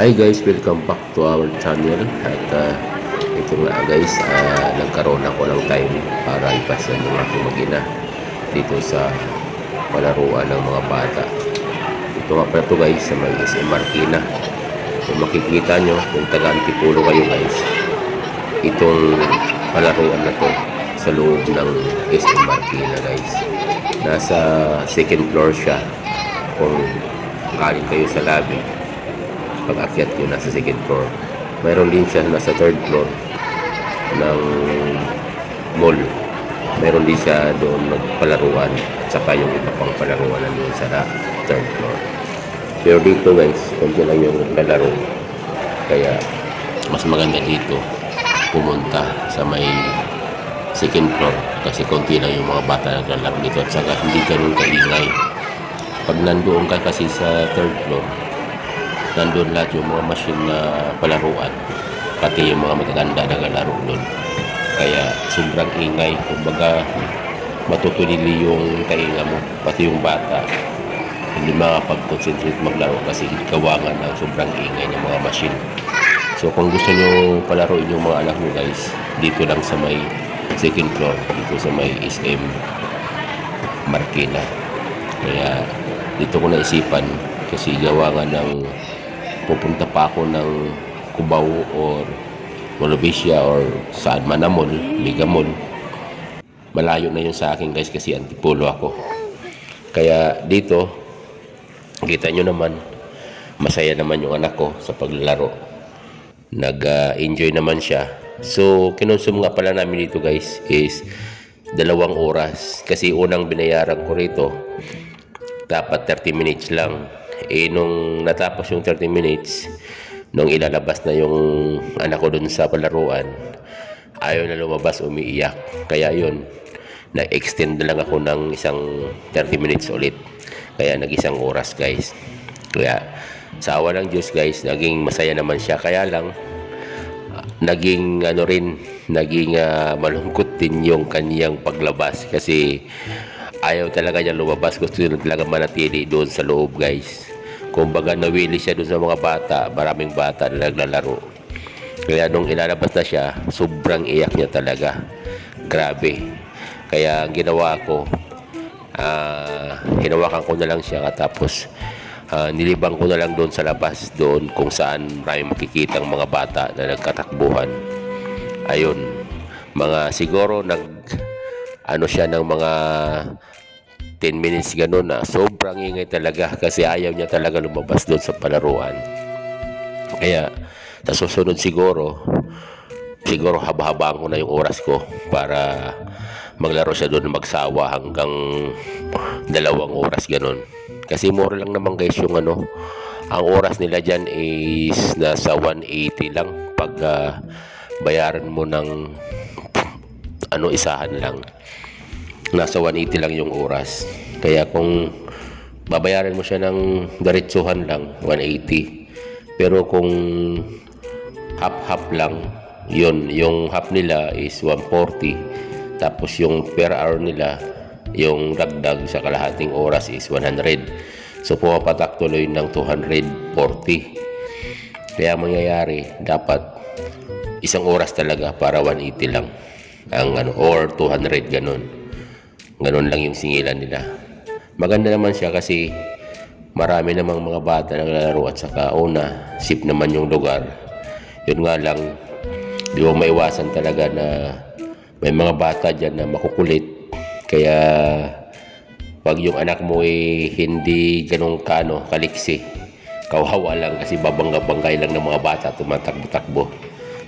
Hi guys, welcome back to our channel at uh, ito nga guys, uh, nagkaroon ako ng time para ipasyal ng aking magina dito sa palaruan ng mga bata. Ito nga pala to guys sa may SM Marikina. Kung makikita nyo, kung taga Antipulo kayo guys, itong palaruan na to sa loob ng SM Marikina guys. Nasa second floor siya kung kaling kayo sa lobby pag-akyat nyo nasa second floor. Mayroon din siya nasa third floor ng mall. Mayroon din siya doon magpalaruan at saka yung iba pang palaruan nandun sa third floor. Pero dito guys, konti lang yung palaro. Kaya mas maganda dito pumunta sa may second floor kasi konti lang yung mga bata naglalaro dito at saka hindi ganun kaingay. Pag nandoon ka kasi sa third floor, nandun lahat yung mga machine na palaruan pati yung mga matatanda na naglalaro doon kaya sobrang ingay kumbaga matutulili yung tainga mo pati yung bata. Hindi makapag-concentrate maglaro kasi gawangan ng sobrang ingay ng mga machine. So kung gusto nyo palaruin yung mga anak nyo guys dito lang sa may second floor dito sa may SM Marikina kaya dito ko naisipan kasi gawa nga ng pupunta pa ako ng Cubao or Molovisia or saan man na. Malayo na yun sa akin guys kasi antipolo ako. Kaya dito, kita nyo naman, masaya naman yung anak ko sa paglalaro. Nag-enjoy naman siya. So, kinonsum nga pala namin dito guys is dalawang oras. Kasi unang binayaran ko rito, dapat 30 minutes lang. Eh, nung natapos yung 30 minutes, nung ilalabas na yung anak ko dun sa palaruan, ayaw na lumabas, umiiyak. Kaya yun, na-extend na lang ako ng isang 30 minutes ulit. Kaya nag-isang oras, guys. Kaya, sa awa ng Diyos, guys, naging masaya naman siya. Kaya lang, naging ano rin, naging ah, malungkot din yung kaniyang paglabas kasi ayaw talaga niya lumabas. Gusto niya talaga manatili doon sa loob, guys. Kumbaga, nawili siya doon sa mga bata, maraming bata na naglalaro. Kaya nung ilalabas na siya, sobrang iyak niya talaga. Grabe. Kaya ang ginawa ko, ah, hinawakan ko na lang siya tapos ah, nilibang ko na lang doon sa labas, doon kung saan maraming makikita mga bata na nagkatakbuhan. Ayun, mga siguro nag ano siya ng mga 10 minutes ganun na sobrang ingay talaga kasi ayaw niya talaga lumabas doon sa palaruan. Kaya sa susunod siguro, siguro haba-habaan ko na yung oras ko para maglaro siya doon magsawa hanggang dalawang oras ganun. Kasi mura lang naman guys yung ano, ang oras nila dyan is nasa 180 lang pag ah, bayaran mo ng ano isahan lang nasa 180 lang yung oras. Kaya kung babayaran mo siya ng diretsuhan lang, 180. Pero kung half-half lang, yun, yung half nila is 140. Tapos yung per hour nila, yung dagdag sa kalahating oras is 100. So pumapatak tuloy ng 240. Kaya mangyayari, dapat isang oras talaga para 180 lang ang ano or 200 ganun. Ganun lang yung singilan nila. Maganda naman siya kasi marami namang mga bata na naglalaro at saka una, safe naman yung lugar. Yun nga lang, di mo maiwasan talaga na may mga bata dyan na makukulit. Kaya pag yung anak mo eh hindi ganun kano, kaliksi, kawawa lang kasi babangga-banggay lang ng mga bata tumatakbo-takbo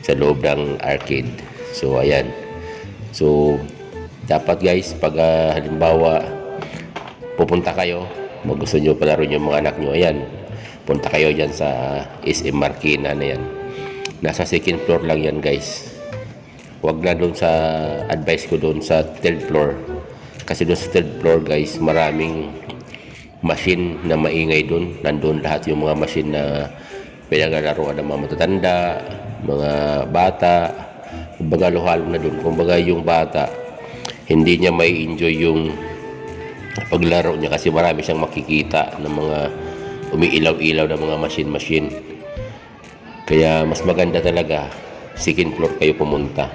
sa loob ng arcade. So, ayan. So, dapat guys, pag ah, halimbawa pupunta kayo, mag gusto nyo palaro yung mga anak nyo, ayan, punta kayo dyan sa SM Marikina na yan. Nasa second floor lang yan guys. Huwag na doon sa advice ko doon sa third floor. Kasi doon sa third floor guys, maraming machine na maingay doon. Nandun lahat yung mga machine na pinagalaroan ng mga matatanda, mga bata, kumbaga halo na doon. Kumbaga yung bata, hindi niya may enjoy yung paglaro niya kasi marami siyang makikita ng mga umiilaw-ilaw na mga machine-machine. Kaya mas maganda talaga second floor kayo pumunta.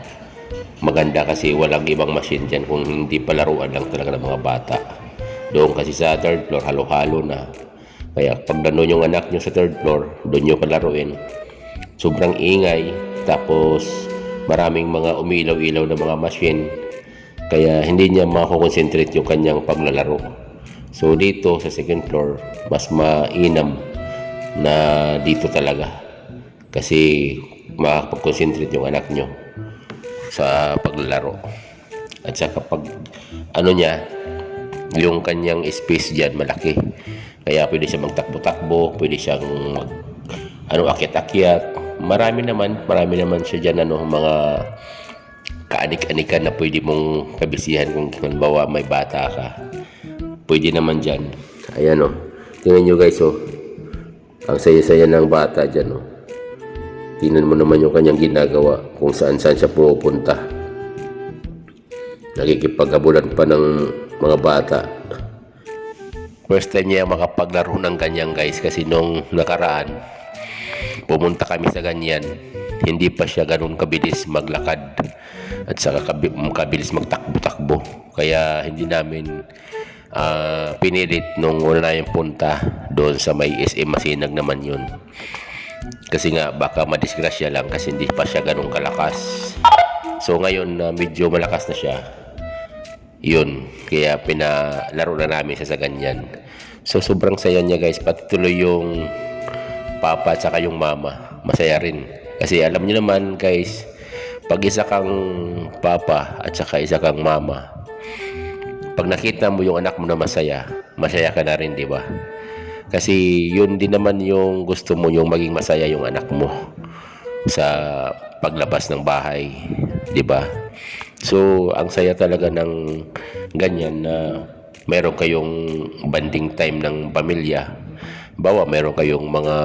Maganda kasi walang ibang machine dyan kung hindi palaruan lang talaga ng mga bata. Doon kasi sa third floor, halo-halo na. Kaya pag nandun yung anak nyo sa third floor, doon nyo palaruin. Sobrang ingay, tapos maraming mga umilaw-ilaw na mga machine. Kaya hindi niya makakonsentrate yung kanyang paglalaro. So dito sa second floor, mas mainam na dito talaga. Kasi makakapag-concentrate yung anak nyo sa paglalaro. At saka pag ano niya, yung kanyang space diyan malaki. Kaya pwede siya magtakbo-takbo, pwede siyang mag ano akyat-akyat. Marami naman, marami naman siya diyan ano mga kaanik-anikan na pwede mong kabisihan kung halimbawa may bata ka. Pwede naman diyan. Ayan oh. Tingnan niyo guys oh. Ang saya-saya ng bata diyan oh. Tingnan mo naman yung kanyang ginagawa kung saan-saan siya pupunta. Nakikipaghabulan pa ng mga bata. First time niya makapaglaro ng ganyan guys kasi nung nakaraan pumunta kami sa ganyan hindi pa siya ganun kabilis maglakad at saka kabi- kabilis magtakbo-takbo. Kaya hindi namin ah, pinilit nung una na yung punta doon sa may SM Masinag naman yun. Kasi nga baka madisgrasya lang kasi hindi pa siya ganun kalakas. So ngayon na medyo malakas na siya yun. Kaya pinalaro na namin siya sa ganyan. So sobrang saya niya guys. Pati tuloy yung papa at saka yung mama. Masaya rin kasi alam niyo naman guys pag isa kang papa at saka isa kang mama pag nakita mo yung anak mo na masaya masaya ka na rin di ba? Kasi yun din naman yung gusto mo yung maging masaya yung anak mo sa paglabas ng bahay di ba? So ang saya talaga ng ganyan na meron kayong banding time ng pamilya. Bawa meron kayong mga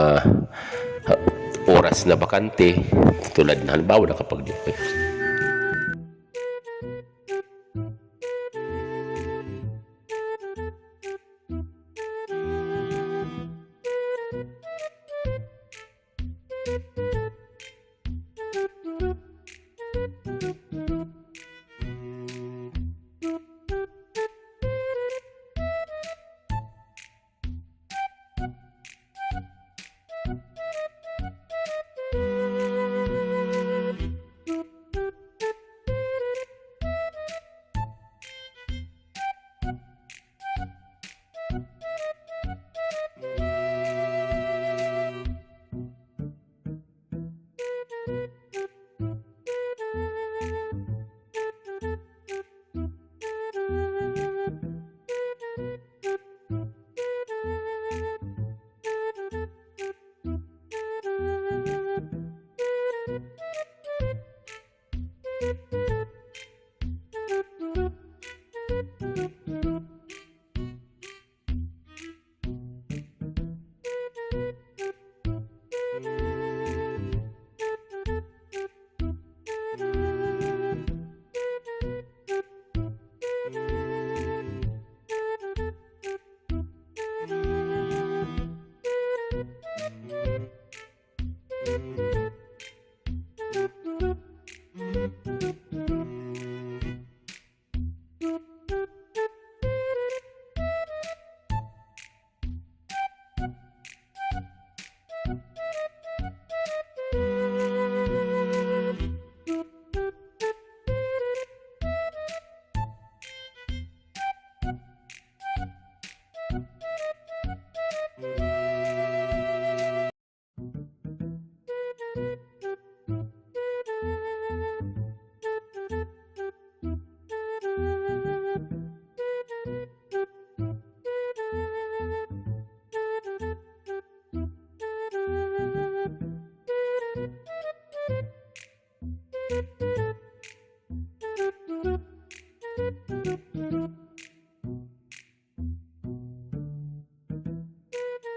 oras na bakante tulad na halimbawa na kapag thank you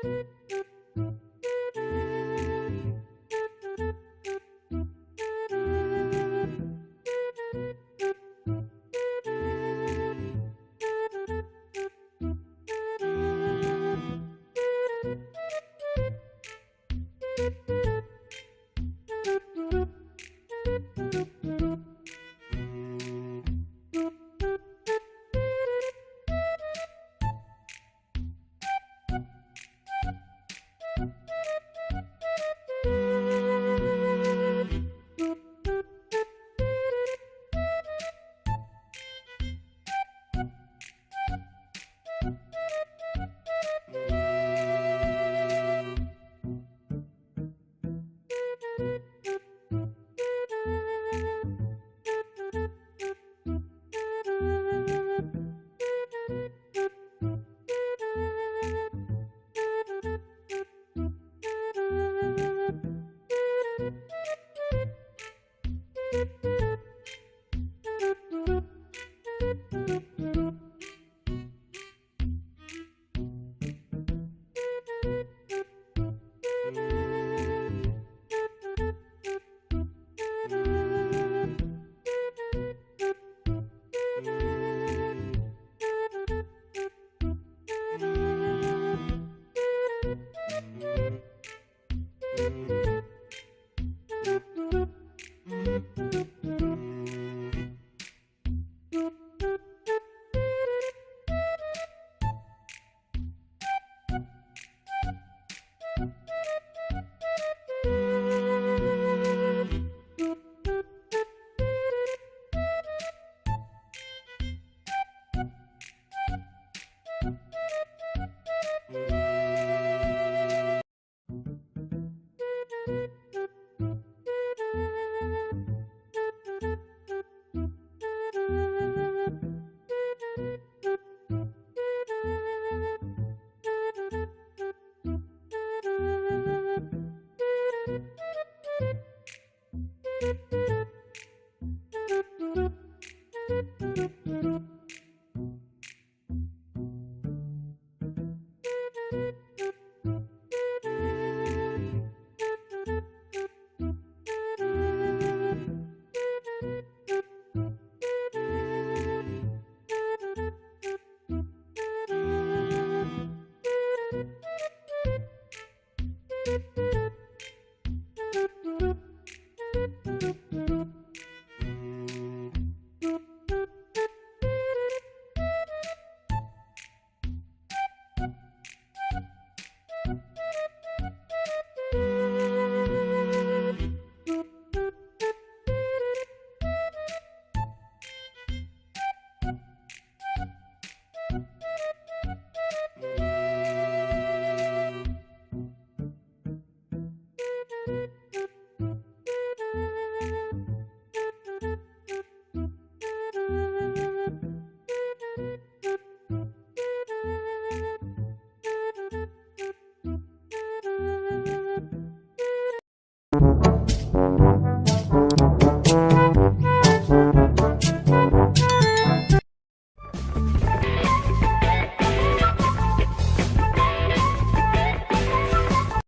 Thank you.